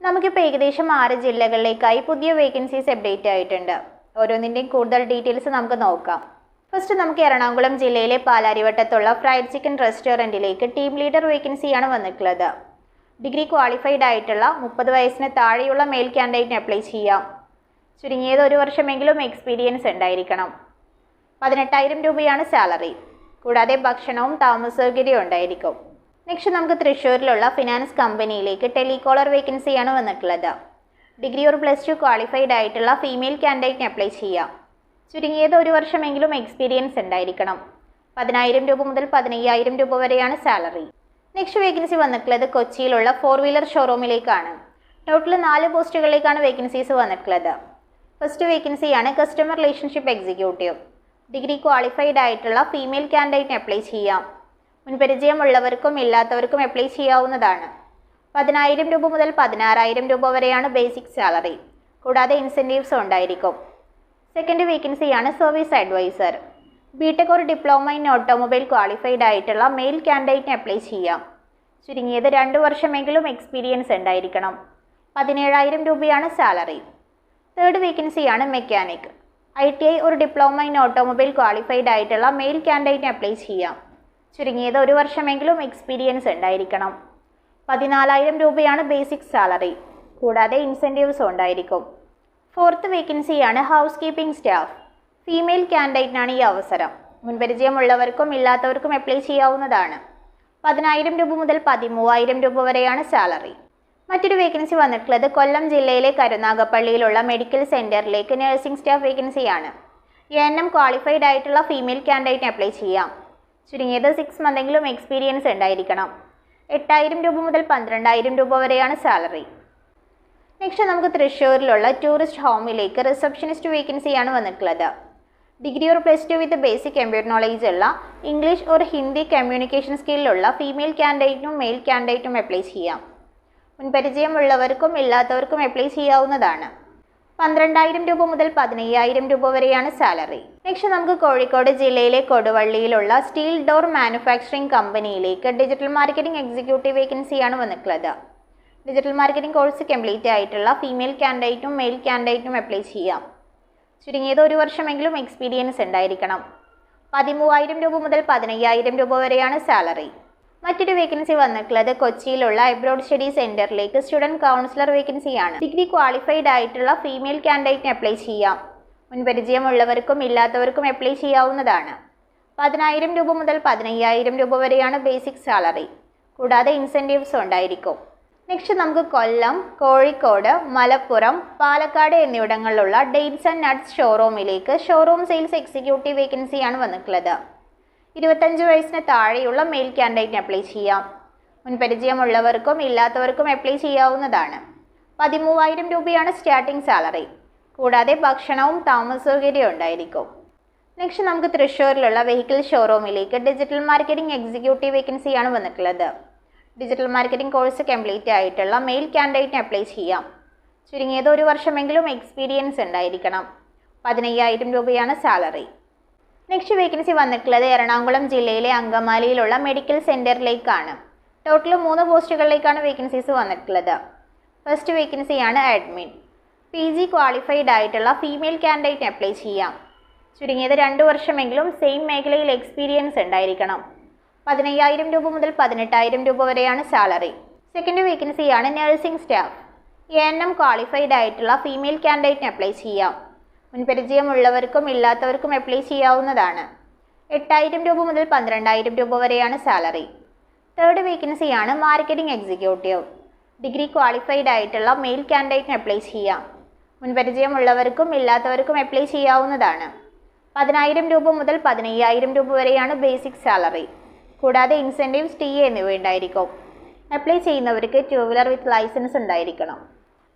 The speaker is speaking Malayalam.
നമുക്കിപ്പോൾ ഏകദേശം ആറ് ജില്ലകളിലേക്കായി പുതിയ വേക്കൻസീസ് അപ്ഡേറ്റ് ആയിട്ടുണ്ട്. ഓരോന്നിന്റെയും കൂടുതൽ ഡീറ്റെയിൽസ് നമുക്ക് നോക്കാം. ഫസ്റ്റ് നമുക്ക് എറണാകുളം ജില്ലയിലെ പാലാരിവട്ടത്തുള്ള ഫ്രൈഡ് ചിക്കൻ റെസ്റ്റോറന്റിലേക്ക് ടീം ലീഡർ വേക്കൻസിയാണ് വന്നിട്ടുള്ളത്. ഡിഗ്രി ക്വാളിഫൈഡ് ആയിട്ടുള്ള മുപ്പത് വയസ്സിന് താഴെയുള്ള മെയിൽ ക്യാൻഡിഡേറ്റിന് അപ്ലൈ ചെയ്യാം. ചുരുങ്ങിയത് ഒരു വർഷമെങ്കിലും എക്സ്പീരിയൻസ് ഉണ്ടായിരിക്കണം. പതിനെട്ടായിരം രൂപയാണ് സാലറി കൂടാതെ ഭക്ഷണവും താമസ സൗകര്യവും ഉണ്ടായിരിക്കും. നെക്സ്റ്റ് നമുക്ക് തൃശ്ശൂരിലുള്ള ഫിനാൻസ് കമ്പനിയിലേക്ക് ടെലികോളർ വേക്കൻസിയാണ് വന്നിട്ടുള്ളത്. Degree or plus two qualified ആയിട്ടുള്ള ഫീമെയിൽ ക്യാൻഡിഡേറ്റിന് അപ്ലൈ ചെയ്യാം. ചുരുങ്ങിയത് ഒരു വർഷമെങ്കിലും എക്സ്പീരിയൻസ് ഉണ്ടായിരിക്കണം. പതിനായിരം രൂപ മുതൽ പതിനയ്യായിരം രൂപ വരെയാണ് സാലറി നെക്സ്റ്റ് വേക്കൻസി വന്നിട്ടുള്ളത് കൊച്ചിയിലുള്ള ഫോർ വീലർ ഷോറൂമിലേക്കാണ് ടോട്ടൽ നാല് പോസ്റ്റുകളിലേക്കാണ് വേക്കൻസീസ് വന്നിട്ടുള്ളത്. ഫസ്റ്റ് വേക്കൻസിയാണ് customer relationship executive degree qualified ആയിട്ടുള്ള ഫീമെയിൽ ക്യാൻഡിഡേറ്റിന് അപ്ലൈ ചെയ്യാം. മുൻപരിചയമുള്ളവർക്കും ഇല്ലാത്തവർക്കും അപ്ലൈ ചെയ്യാവുന്നതാണ്. പതിനായിരം രൂപ മുതൽ പതിനാറായിരം രൂപ വരെയാണ് ബേസിക് സാലറി കൂടാതെ ഇൻസെന്റീവ്സ് ഉണ്ടായിരിക്കും. സെക്കൻഡ് വേക്കൻസിയാണ് സർവീസ് അഡ്വൈസർ ബിടെക് ഒരു ഡിപ്ലോമ ഇൻ ഓട്ടോമൊബൈൽ ക്വാളിഫൈഡ് ആയിട്ടുള്ള മെയിൽ ക്യാൻഡിഡേറ്റിന് അപ്ലൈ ചെയ്യാം. ചുരുങ്ങിയത് രണ്ട് വർഷമെങ്കിലും എക്സ്പീരിയൻസ് ഉണ്ടായിരിക്കണം. പതിനേഴായിരം രൂപയാണ് സാലറി തേർഡ് വേക്കൻസിയാണ് മെക്കാനിക് ഐ ടി ഐ ഒരു ഡിപ്ലോമ ഇൻ ഓട്ടോമൊബൈൽ ക്വാളിഫൈഡ് ആയിട്ടുള്ള മെയിൽ ക്യാൻഡിഡേറ്റിന് അപ്ലൈ ചെയ്യാം. ചുരുങ്ങിയത് ഒരു വർഷമെങ്കിലും എക്സ്പീരിയൻസ് ഉണ്ടായിരിക്കണം. പതിനാലായിരം രൂപയാണ് ബേസിക് സാലറി കൂടാതെ ഇൻസെന്റീവ്സ് ഉണ്ടായിരിക്കും. ഫോർത്ത് വേക്കൻസിയാണ് ഹൗസ് കീപ്പിംഗ് സ്റ്റാഫ് ഫീമെയിൽ ക്യാൻഡിഡേറ്റിനാണ് ഈ അവസരം. മുൻപരിചയമുള്ളവർക്കും ഇല്ലാത്തവർക്കും അപ്ലൈ ചെയ്യാവുന്നതാണ്. പതിനായിരം രൂപ മുതൽ പതിമൂവായിരം രൂപ വരെയാണ് സാലറി മറ്റൊരു വേക്കൻസി വന്നിട്ടുള്ളത് കൊല്ലം ജില്ലയിലെ കരുനാഗപ്പള്ളിയിലുള്ള മെഡിക്കൽ സെന്ററിലേക്ക് നഴ്സിംഗ് സ്റ്റാഫ് വേക്കൻസിയാണ് എൻ എം ക്വാളിഫൈഡ് ആയിട്ടുള്ള ഫീമെയിൽ ക്യാൻഡിഡേറ്റിന് അപ്ലൈ ചെയ്യാം. ചുരുങ്ങിയത് സിക്സ് മന്തെങ്കിലും എക്സ്പീരിയൻസ് ഉണ്ടായിരിക്കണം. എട്ടായിരം രൂപ മുതൽ പന്ത്രണ്ടായിരം രൂപ വരെയാണ് സാലറി നെക്സ്റ്റ് നമുക്ക് തൃശ്ശൂരിലുള്ള ടൂറിസ്റ്റ് ഹോമിലേക്ക് റിസപ്ഷനിസ്റ്റ് വേക്കൻസിയാണ് വന്നിട്ടുള്ളത്. Degree or plus two with basic computer knowledge ഉള്ള ഇംഗ്ലീഷ് ഓർ ഹിന്ദി കമ്മ്യൂണിക്കേഷൻ സ്കില്ലുള്ള ഫീമെയിൽ ക്യാൻഡിഡേറ്റിനും മെയിൽ ക്യാൻഡിഡേറ്റും അപ്ലൈ ചെയ്യാം. മുൻപരിചയമുള്ളവർക്കും ഇല്ലാത്തവർക്കും അപ്ലൈ ചെയ്യാവുന്നതാണ്. പന്ത്രണ്ടായിരം രൂപ മുതൽ പതിനയ്യായിരം രൂപ വരെയാണ് സാലറി. നെക്സ്റ്റ് നമുക്ക് കോഴിക്കോട് ജില്ലയിലെ കൊടുവള്ളിയിലുള്ള സ്റ്റീൽ ഡോർ മാനുഫാക്ചറിംഗ് കമ്പനിയിലേക്ക് ഡിജിറ്റൽ മാർക്കറ്റിംഗ് എക്സിക്യൂട്ടീവ് വേക്കൻസിയാണ് വന്നിട്ടുള്ളത്. ഡിജിറ്റൽ മാർക്കറ്റിംഗ് കോഴ്സ് കംപ്ലീറ്റ് ആയിട്ടുള്ള ഫീമെയിൽ കാൻഡിഡേറ്റും മെയിൽ കാൻഡിഡേറ്റും അപ്ലൈ ചെയ്യാം. ചുരുങ്ങിയത് ഒരു വർഷമെങ്കിലും എക്സ്പീരിയൻസ് ഉണ്ടായിരിക്കണം. പതിമൂവായിരം രൂപ മുതൽ പതിനയ്യായിരം രൂപ വരെയാണ് സാലറി. മറ്റൊരു വേക്കൻസി വന്നിട്ടുള്ളത് കൊച്ചിയിലുള്ള എബ്രോഡ് സ്റ്റഡി സെന്ററിലേക്ക് സ്റ്റുഡന്റ് കൗൺസിലർ വേക്കൻസിയാണ് ഡിഗ്രി ക്വാളിഫൈഡ് ആയിട്ടുള്ള ഫീമെയിൽ കാൻഡിഡേറ്റിന് അപ്ലൈ ചെയ്യാം. മുൻപരിചയമുള്ളവർക്കും ഇല്ലാത്തവർക്കും അപ്ലൈ ചെയ്യാവുന്നതാണ്. പതിനായിരം രൂപ മുതൽ പതിനയ്യായിരം രൂപ വരെയാണ് ബേസിക് സാലറി കൂടാതെ ഇൻസെന്റീവ്സ് ഉണ്ടായിരിക്കും. നെക്സ്റ്റ് നമുക്ക് കൊല്ലം കോഴിക്കോട് മലപ്പുറം പാലക്കാട് എന്നിവിടങ്ങളിലുള്ള ഡേറ്റ്സ് ആൻഡ് നട്ട്സ് ഷോറൂമിലേക്ക് ഷോറൂം സെയിൽസ് എക്സിക്യൂട്ടീവ് വേക്കൻസിയാണ് വന്നിട്ടുള്ളത്. ഇരുപത്തഞ്ച് വയസ്സിന് താഴെയുള്ള മെയിൽ ക്യാൻഡിഡേറ്റിന് അപ്ലൈ ചെയ്യാം. മുൻപരിചയമുള്ളവർക്കും ഇല്ലാത്തവർക്കും അപ്ലൈ ചെയ്യാവുന്നതാണ്. പതിമൂവായിരം രൂപയാണ് സ്റ്റാർട്ടിംഗ് സാലറി. കൂടാതെ ഭക്ഷണവും താമസ സൗകര്യവും ഉണ്ടായിരിക്കും. നെക്സ്റ്റ് നമുക്ക് തൃശ്ശൂരിലുള്ള വെഹിക്കിൾ ഷോറൂമിലേക്ക് ഡിജിറ്റൽ മാർക്കറ്റിംഗ് എക്സിക്യൂട്ടീവ് വേക്കൻസിയാണ് വന്നിട്ടുള്ളത്. ഡിജിറ്റൽ മാർക്കറ്റിംഗ് കോഴ്സ് കംപ്ലീറ്റ് ആയിട്ടുള്ള മെയിൽ ക്യാൻഡിഡേറ്റിന് അപ്ലൈ ചെയ്യാം. ചുരുങ്ങിയത് ഒരു വർഷമെങ്കിലും എക്സ്പീരിയൻസ് ഉണ്ടായിരിക്കണം. പതിനയ്യായിരം രൂപയാണ് സാലറി. നെക്സ്റ്റ് വേക്കൻസി വന്നിട്ടുള്ളത് എറണാകുളം ജില്ലയിലെ അങ്കമാലിയിലുള്ള മെഡിക്കൽ സെന്ററിലേക്കാണ് ടോട്ടൽ മൂന്ന് പോസ്റ്റുകളിലേക്കാണ് വേക്കൻസീസ് വന്നിട്ടുള്ളത്. ഫസ്റ്റ് വേക്കൻസിയാണ് അഡ്മിൻ പി ജി ക്വാളിഫൈഡ് ആയിട്ടുള്ള ഫീമെയിൽ ക്യാൻഡിഡേറ്റിന് അപ്ലൈ ചെയ്യാം. ചുരുങ്ങിയത് രണ്ട് വർഷമെങ്കിലും സെയിം മേഖലയിൽ എക്സ്പീരിയൻസ് ഉണ്ടായിരിക്കണം. പതിനയ്യായിരം രൂപ മുതൽ പതിനെട്ടായിരം രൂപ വരെയാണ് സാലറി സെക്കൻഡ് വേക്കൻസിയാണ് nursing staff A N M qualified ആയിട്ടുള്ള ഫീമെയിൽ ക്യാൻഡിഡേറ്റിന് അപ്ലൈ ചെയ്യാം. മുൻപരിചയമുള്ളവർക്കും ഇല്ലാത്തവർക്കും അപ്ലൈ ചെയ്യാവുന്നതാണ്. എട്ടായിരം രൂപ മുതൽ പന്ത്രണ്ടായിരം രൂപ വരെയാണ് സാലറി തേർഡ് വേക്കൻസിയാണ് marketing executive degree qualified male mail ക്യാൻഡിഡേറ്റിന് അപ്ലൈ ചെയ്യാം. മുൻപരിചയമുള്ളവർക്കും ഇല്ലാത്തവർക്കും അപ്ലൈ ചെയ്യാവുന്നതാണ്. പതിനായിരം രൂപ മുതൽ പതിനയ്യായിരം രൂപ വരെയാണ് ബേസിക് സാലറി കൂടാതെ ഇൻസെന്റീവ്സ് ടി എന്നിവ ഉണ്ടായിരിക്കും. അപ്ലൈ ചെയ്യുന്നവർക്ക് ടൂ വീലർ വിത്ത് ലൈസൻസ് ഉണ്ടായിരിക്കണം.